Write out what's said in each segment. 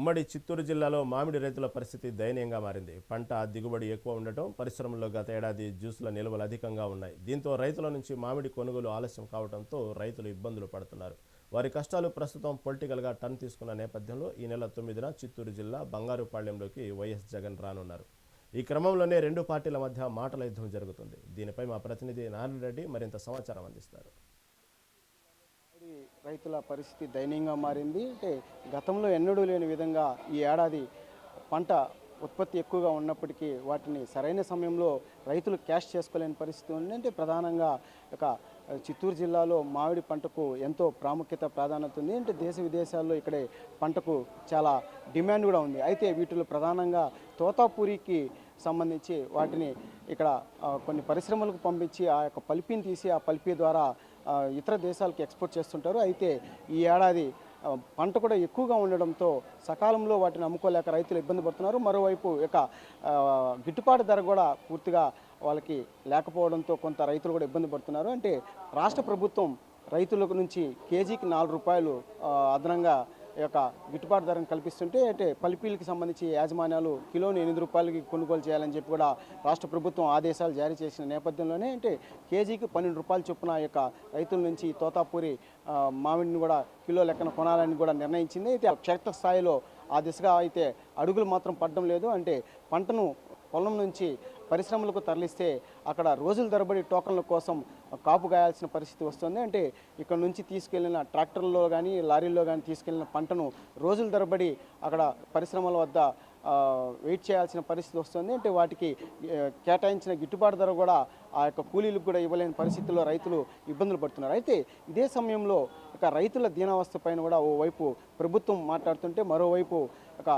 ఉమ్మడి చిత్తూరు జిల్లాలో మామిడి రైతుల పరిస్థితి దయనీయంగా మారింది. పంట దిగుబడి ఎక్కువ ఉండటం పరిశ్రమల్లో గత ఏడాది జ్యూసుల నిల్వలు అధికంగా ఉన్నాయి. దీంతో రైతుల నుంచి మామిడి కొనుగోలు ఆలస్యం కావడంతో రైతులు ఇబ్బందులు పడుతున్నారు. వారి కష్టాలు ప్రస్తుతం పొలిటికల్గా టర్న్ తీసుకున్న నేపథ్యంలో ఈ నెల తొమ్మిదిన చిత్తూరు జిల్లా బంగారుపాళ్యంలోకి వైఎస్ జగన్ రానున్నారు. ఈ క్రమంలోనే రెండు పార్టీల మధ్య మాటల యుద్ధం జరుగుతుంది. దీనిపై మా ప్రతినిధి నారాయణ రెడ్డి మరింత సమాచారం అందిస్తారు. రైతుల పరిస్థితి దయనీయంగా మారింది. అంటే గతంలో ఎన్నడూ లేని విధంగా ఈ ఏడాది పంట ఉత్పత్తి ఎక్కువగా ఉన్నప్పటికీ వాటిని సరైన సమయంలో రైతులు క్యాష్ చేసుకోలేని పరిస్థితి ఉంది. అంటే ప్రధానంగా ఒక చిత్తూరు జిల్లాలో మామిడి పంటకు ఎంతో ప్రాముఖ్యత ప్రాధాన్యత ఉంది. అంటే దేశ విదేశాల్లో ఇక్కడే పంటకు చాలా డిమాండ్ కూడా ఉంది. అయితే వీటిలో ప్రధానంగా తోతాపూరికి సంబంధించి వాటిని ఇక్కడ కొన్ని పరిశ్రమలకు పంపించి ఆ యొక్క పల్పీని తీసి ఆ పల్పీ ద్వారా ఇతర దేశాలకు ఎక్స్పోర్ట్ చేస్తుంటారు. అయితే ఈ ఏడాది పంట కూడా ఎక్కువగా ఉండడంతో సకాలంలో వాటిని అమ్ముకోలేక రైతులు ఇబ్బంది పడుతున్నారు. మరోవైపు ఇక గిట్టుబాటు ధర కూడా పూర్తిగా వాళ్ళకి లేకపోవడంతో కొంత రైతులు కూడా ఇబ్బంది పడుతున్నారు. అంటే రాష్ట్ర ప్రభుత్వం రైతులకు నుంచి కేజీకి నాలుగు రూపాయలు అదనంగా యొక్క గిట్టుబాటు ధరను కల్పిస్తుంటే అంటే పల్పీలకి సంబంధించి యాజమాన్యాలు కిలోని ఎనిమిది రూపాయలకి కొనుగోలు చేయాలని చెప్పి కూడా రాష్ట్ర ప్రభుత్వం ఆదేశాలు జారీ చేసిన నేపథ్యంలోనే అంటే కేజీకి పన్నెండు రూపాయలు చొప్పున యొక్క రైతుల నుంచి తోతాపూరి మామిడిని కూడా కిలో లెక్కన కొనాలని కూడా నిర్ణయించింది. అయితే క్షేత్రస్థాయిలో ఆ దిశగా అయితే అడుగులు మాత్రం పడడం లేదు. అంటే పంటను పొలం నుంచి పరిశ్రమలకు తరలిస్తే అక్కడ రోజుల తరబడి టోకన్ల కోసం కాపు గాయాల్సిన పరిస్థితి వస్తుంది. అంటే ఇక్కడ నుంచి తీసుకెళ్ళిన ట్రాక్టర్లో కానీ లారీల్లో కానీ తీసుకెళ్ళిన పంటను రోజుల తరబడి అక్కడ పరిశ్రమల వద్ద వెయిట్ చేయాల్సిన పరిస్థితి వస్తుంది. అంటే వాటికి కేటాయించిన గిట్టుబాటు ధర కూడా ఆ యొక్క కూలీలకు కూడా ఇవ్వలేని పరిస్థితుల్లో రైతులు ఇబ్బందులు పడుతున్నారు. అయితే ఇదే సమయంలో ఇక రైతుల దీనావస్థ పైన కూడా ఓవైపు ప్రభుత్వం మాట్లాడుతుంటే మరోవైపు ఒక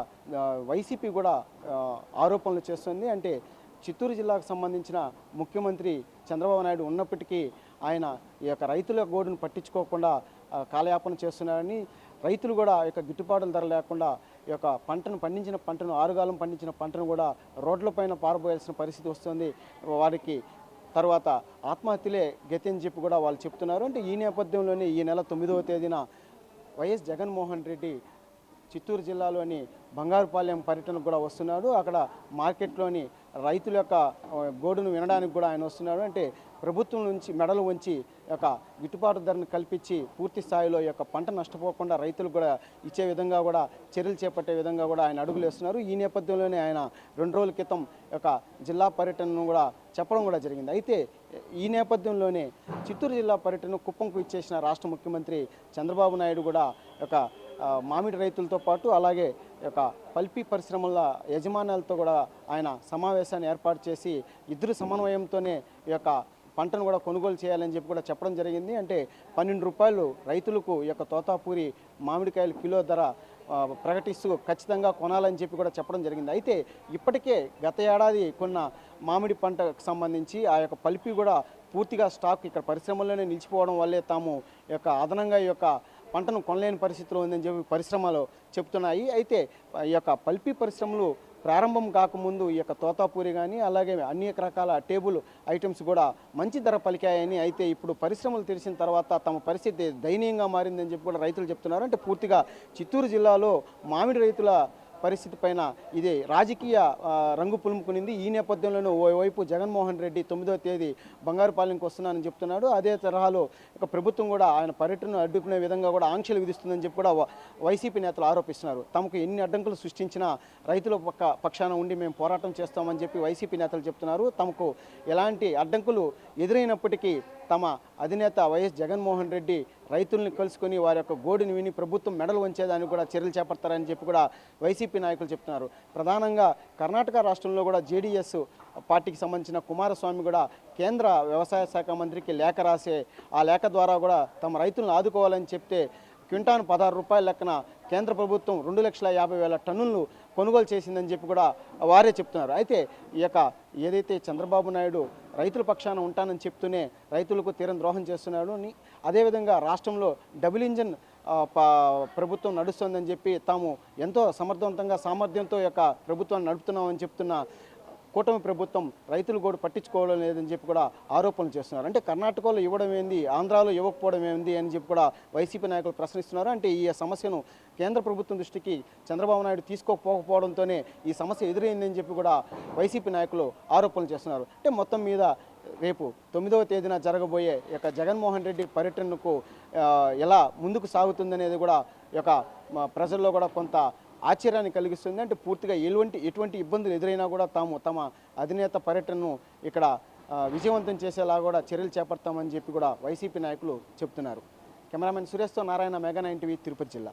వైసీపీ కూడా ఆరోపణలు చేస్తుంది. అంటే చిత్తూరు జిల్లాకు సంబంధించిన ముఖ్యమంత్రి చంద్రబాబు నాయుడు ఉన్నప్పటికీ ఆయన ఈ యొక్క రైతుల గోడును పట్టించుకోకుండా కాలయాపన చేస్తున్నారని రైతులు కూడా యొక్క గిట్టుబాటుల ధర లేకుండా ఈ యొక్క పంటను పండించిన పంటను ఆరుగాలం పండించిన పంటను కూడా రోడ్లపైన పారబోయాల్సిన పరిస్థితి వస్తుంది. వారికి తర్వాత ఆత్మహత్యలే గతి అని చెప్పి కూడా వాళ్ళు చెప్తున్నారు. అంటే ఈ నేపథ్యంలోనే ఈ నెల తొమ్మిదవ తేదీన వైఎస్ జగన్మోహన్ రెడ్డి చిత్తూరు జిల్లాలోని బంగారుపాలెం పర్యటనకు కూడా వస్తున్నాడు. అక్కడ మార్కెట్లోని రైతుల యొక్క గోడును వినడానికి కూడా ఆయన వస్తున్నాడు. అంటే ప్రభుత్వం నుంచి మెడలు వంచి యొక్క గిట్టుబాటు ధరను కల్పించి పూర్తి స్థాయిలో యొక్క పంట నష్టపోకుండా రైతులు కూడా ఇచ్చే విధంగా కూడా చర్యలు చేపట్టే విధంగా కూడా ఆయన అడుగులు వేస్తున్నారు. ఈ నేపథ్యంలోనే ఆయన రెండు రోజుల క్రితం యొక్క జిల్లా పర్యటనను కూడా చెప్పడం కూడా జరిగింది. అయితే ఈ నేపథ్యంలోనే చిత్తూరు జిల్లా పర్యటన కుప్పంకు ఇచ్చేసిన రాష్ట్ర ముఖ్యమంత్రి చంద్రబాబు నాయుడు కూడా ఒక యొక్క మామిడి రైతులతో పాటు అలాగే యొక్క పల్పీ పరిశ్రమల యజమానులతో కూడా ఆయన సమావేశాన్ని ఏర్పాటు చేసి ఇద్దరు సమన్వయంతోనే ఈ యొక్క పంటను కూడా కొనుగోలు చేయాలని చెప్పి కూడా చెప్పడం జరిగింది. అంటే పన్నెండు రూపాయలు రైతులకు ఈ యొక్క తోతాపూరి మామిడికాయలు కిలో ధర ప్రకటిస్తూ ఖచ్చితంగా కొనాలని చెప్పి కూడా చెప్పడం జరిగింది. అయితే ఇప్పటికే గత ఏడాది కొన్న మామిడి పంటకు సంబంధించి ఆ యొక్క పల్పి కూడా పూర్తిగా స్టాక్ ఇక్కడ పరిశ్రమల్లోనే నిలిచిపోవడం వల్లే తాము యొక్క అదనంగా ఈ యొక్క పంటను కొనలేని పరిస్థితిలో ఉందని చెప్పి పరిశ్రమలు చెప్తున్నాయి. అయితే ఈ యొక్క పల్పీ పరిశ్రమలు ప్రారంభం కాకముందు ఈ యొక్క తోతాపూరి కానీ అలాగే అనేక రకాల టేబుల్ ఐటమ్స్ కూడా మంచి ధర పలికాయని అయితే ఇప్పుడు పరిశ్రమలు తెరిచిన తర్వాత తమ పరిస్థితి దయనీయంగా మారిందని చెప్పి కూడా రైతులు చెప్తున్నారు. అంటే పూర్తిగా చిత్తూరు జిల్లాలో మామిడి రైతుల పరిస్థితి పైన ఇది రాజకీయ రంగు పులుముకునింది. ఈ నేపథ్యంలోనూ ఓవైపు జగన్మోహన్ రెడ్డి తొమ్మిదవ తేదీ బంగారుపాలెంకి వస్తున్నానని చెప్తున్నాడు. అదే తరహాలో ఇక ప్రభుత్వం కూడా ఆయన పర్యటనను అడ్డుకునే విధంగా కూడా ఆంక్షలు విధిస్తుందని చెప్పి కూడా వైసీపీ నేతలు ఆరోపిస్తున్నారు. తమకు ఎన్ని అడ్డంకులు సృష్టించినా రైతుల పక్క పక్షాన ఉండి మేము పోరాటం చేస్తామని చెప్పి వైసీపీ నేతలు చెప్తున్నారు. తమకు ఎలాంటి అడ్డంకులు ఎదురైనప్పటికీ తమ అధినేత వైఎస్ జగన్మోహన్ రెడ్డి రైతుల్ని కలుసుకొని వారి యొక్క గోడుని విని ప్రభుత్వం మెడలు వంచేదానికి కూడా చర్యలు చేపడతారని చెప్పి కూడా వైసీపీ నాయకులు చెప్తున్నారు. ప్రధానంగా కర్ణాటక రాష్ట్రంలో కూడా జేడీఎస్ పార్టీకి సంబంధించిన కుమారస్వామి కూడా కేంద్ర వ్యవసాయ శాఖ మంత్రికి లేఖ రాసే ఆ లేఖ ద్వారా కూడా తమ రైతులను ఆదుకోవాలని చెప్తే క్వింటాను పదహారు రూపాయల లెక్కన కేంద్ర ప్రభుత్వం రెండు లక్షల యాభై వేల టన్నులను కొనుగోలు చేసిందని చెప్పి కూడా వారే చెప్తున్నారు. అయితే ఈ యొక్క ఏదైతే చంద్రబాబు నాయుడు రైతుల పక్షాన ఉంటానని చెప్తూనే రైతులకు తీరం ద్రోహం చేస్తున్నాడు. అని అదేవిధంగా రాష్ట్రంలో డబుల్ ఇంజన్ ప- ప్రభుత్వం నడుస్తుందని చెప్పి తాము ఎంతో సమర్థవంతంగా సామర్థ్యంతో యొక్క ప్రభుత్వాన్ని నడుపుతున్నామని చెప్తున్న కూటమి ప్రభుత్వం రైతులు కూడా పట్టించుకోవడం లేదని చెప్పి కూడా ఆరోపణలు చేస్తున్నారు. అంటే కర్ణాటకలో ఇవ్వడం ఏంది? ఆంధ్రాలో ఇవ్వకపోవడం ఏంది? అని చెప్పి కూడా వైసీపీ నాయకులు ప్రశ్నిస్తున్నారు. అంటే ఈ సమస్యను కేంద్ర ప్రభుత్వం దృష్టికి చంద్రబాబు నాయుడు తీసుకోకపోవడంతోనే ఈ సమస్య ఎదురైందని చెప్పి కూడా వైసీపీ నాయకులు ఆరోపణలు చేస్తున్నారు. అంటే మొత్తం మీద రేపు తొమ్మిదవ తేదీన జరగబోయే యొక్క జగన్మోహన్ రెడ్డి పర్యటనకు ఎలా ముందుకు సాగుతుందనేది కూడా యొక్క ప్రజల్లో కూడా కొంత ఆశ్చర్యాన్ని కలిగిస్తుంది అంటే పూర్తిగా ఎటువంటి ఎటువంటి ఇబ్బందులు ఎదురైనా కూడా తాము తమ అధినేత పర్యటనను ఇక్కడ విజయవంతం చేసేలా కూడా చర్యలు చేపడతామని చెప్పి కూడా వైసీపీ నాయకులు చెప్తున్నారు. Cameraman సురేష్తో Narayana mega nine TV Tirupati జిల్లా.